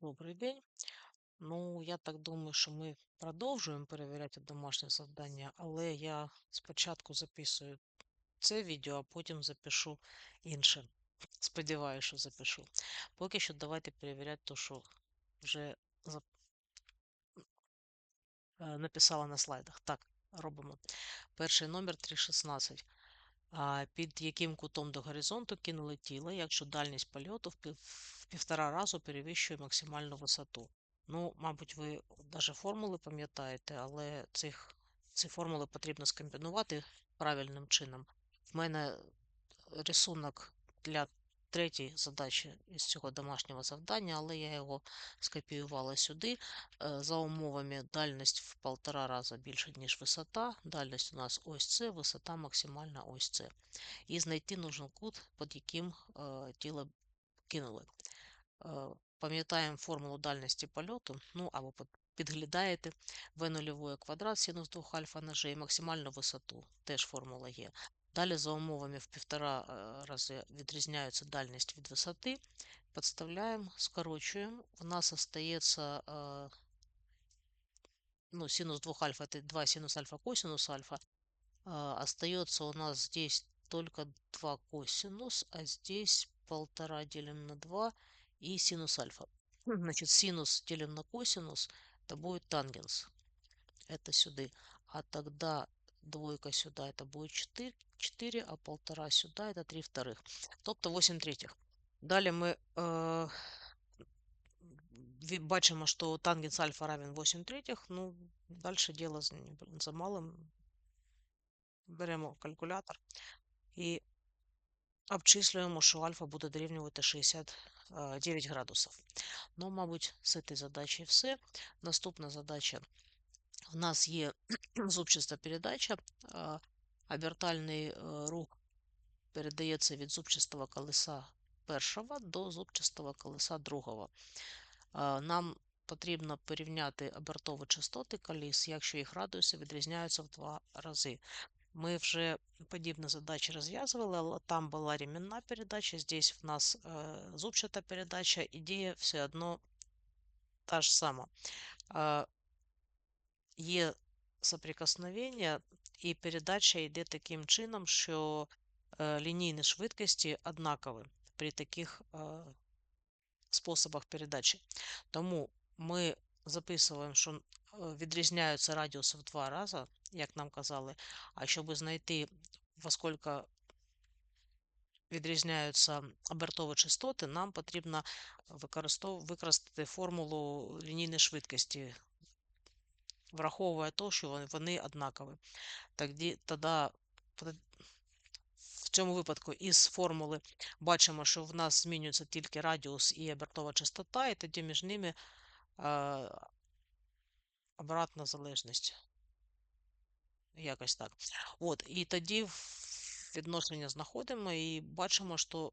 Добрий день. Ну, я так думаю, що ми продовжуємо перевіряти домашнє завдання, але я спочатку записую це відео, а потім запишу інше. Сподіваюся, що запишу. Поки що давайте перевіряти те, що вже зап- е, написала на слайдах. Так, робимо. Перший номер 316. А під яким кутом до горизонту кинули тіло, якщо дальність польоту в півтора разу перевищує максимальну висоту. Ну, мабуть, ви навіть формули пам'ятаєте, але цих, ці формули потрібно скомбінувати правильним чином. В мене рисунок для третьої задачі із цього домашнього завдання, але я його скопіювала сюди. Е, За умовами дальність в полтора рази більше, ніж висота. Дальність у нас ось це, висота максимальна ось це. І знайти нужен кут, під яким е, тіло кинули. Е, Пам'ятаємо формулу дальності польоту, ну або під- підглядаєте v 0 квадрат синус 2 альфа на g і максимальну висоту. Теж формула є. Далі за умовами в півтора е, рази відрізняється дальність від висоти. Подставляємо, скорочуємо. У нас остається е, ну, синус 2 альфа, это 2 синус альфа косинус альфа. А, остается у нас здесь только 2 косинус, а здесь полтора делим на 2 и синус альфа. Значит, синус делим на косинус, это будет тангенс. Это сюда. А тогда двойка сюда, это будет 4, 4 а полтора сюда, это 3 вторых. Тобто 8 третіх. Далі ми е, ві- бачимо, що тангенс альфа равен 8 третіх. Ну, далі діло за, не- за малим. Беремо калькулятор і обчислюємо, що альфа буде дорівнювати 69 градусів. Ну, мабуть, з цієї задачі все. Наступна задача. У нас є зубчаста передача. Обертальний е, рух передається від зубчастого колеса першого до зубчастого колеса другого. Нам потрібно порівняти обертові частоти коліс, якщо їх радіуси відрізняються в два рази. Ми вже подібні задачі розв'язували, але там була ремінна передача, здесь в нас е, зубчата передача, ідея все одно та ж сама. Є соприкосновення, і передача йде таким чином, що е, лінійні швидкості однакові при таких е, способах передачі. Тому ми записуємо, що е, відрізняються радіуси в два рази, як нам казали. А щоб знайти, во скільки відрізняються обертові частоти, нам потрібно використати формулу лінійної швидкості, враховує те, що вони- однакові. Тоді, тоді в цьому випадку із формули бачимо, що в нас змінюється тільки радіус і обертова частота, і тоді між ними е, обратна залежність. Якось так. От, і тоді відношення знаходимо і бачимо, що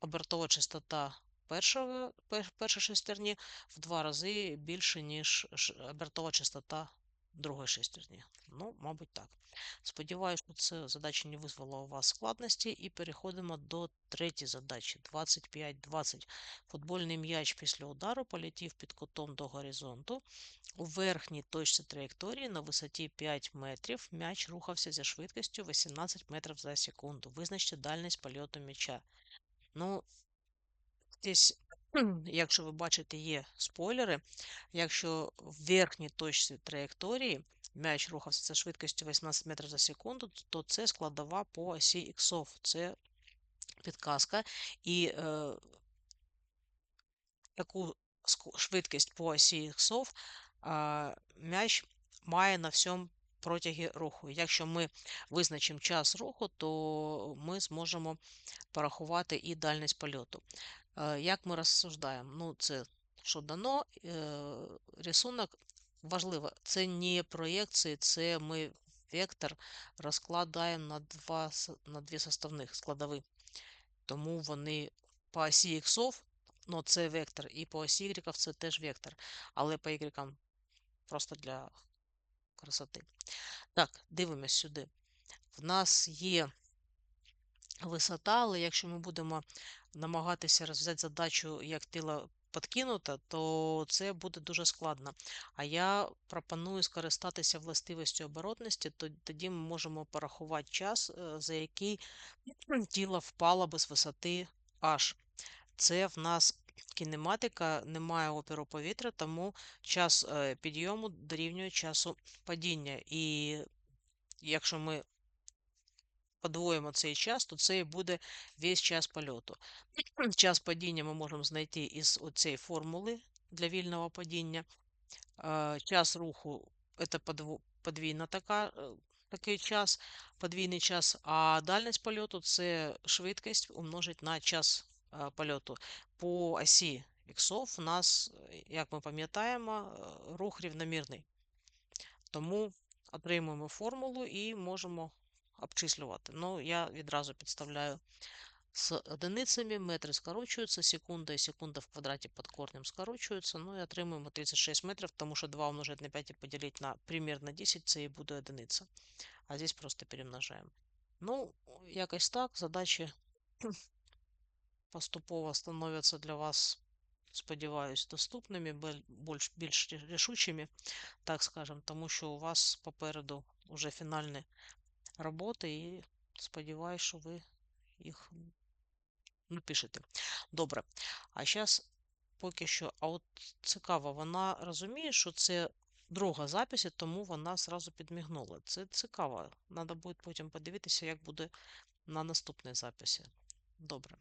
обертова частота першого, першої шестерні в два рази більше, ніж обертова частота другої шестерні. Ну, мабуть, так. Сподіваюся, що це задача не визвала у вас складності. І переходимо до третьої задачі 25-20. Футбольний м'яч після удару полетів під кутом до горизонту. У верхній точці траєкторії на висоті 5 метрів м'яч рухався зі швидкістю 18 метрів за секунду. Визначте дальність польоту м'яча. Ну, Десь, якщо ви бачите, є спойлери. Якщо в верхній точці траєкторії м'яч рухався за швидкістю 18 метрів за секунду, то це складова по осі іксов. Це підказка. І е, таку швидкість по осі іксов а, м'яч має на всьому протягі руху. Якщо ми визначимо час руху, то ми зможемо порахувати і дальність польоту. Е, Як ми розсуждаємо? Ну, це що дано, е, рисунок важливо. Це не проєкції, це ми вектор розкладаємо на два, на дві составних складові. Тому вони по осі іксов, ну це вектор, і по осі Y це теж вектор. Але по Y просто для красоти. Так, дивимось сюди. В нас є висота, але якщо ми будемо намагатися розв'язати задачу, як тіло подкинута, то це буде дуже складно. А я пропоную скористатися властивістю оборотності, то тоді ми можемо порахувати час, е, за який тіло впало би з висоти H. Це в нас кінематика, немає опіру повітря, тому час е, підйому дорівнює часу падіння. І якщо ми подвоїмо цей час, то це буде весь час польоту. Час падіння ми можемо знайти із цієї формули для вільного падіння. Час руху це подвійна така, е, такий час, подвійний час, а дальність польоту це швидкість умножить на час польоту. По осі іксов у нас, як ми пам'ятаємо, рух рівномірний. Тому отримуємо формулу і можемо обчислювати. Ну, я відразу підставляю з одиницями, метри скорочуються, секунда і секунда в квадраті під корнем скорочуються. Ну і отримуємо 36 метрів, тому що 2 умножити на 5 і поділити на примірно 10, це і буде одиниця. А здесь просто перемножаємо. Ну, якось так. Задачі поступово становляться для вас, сподіваюсь, доступними, більш, більш рішучими, так скажем, тому що у вас попереду вже фінальні роботи, і сподіваюся, що ви їх напишете. Добре. А зараз поки що, а от цікаво, вона розуміє, що це друга запись, тому вона зразу підмігнула. Це цікаво. Треба буде потім подивитися, як буде на наступній записі. Добре.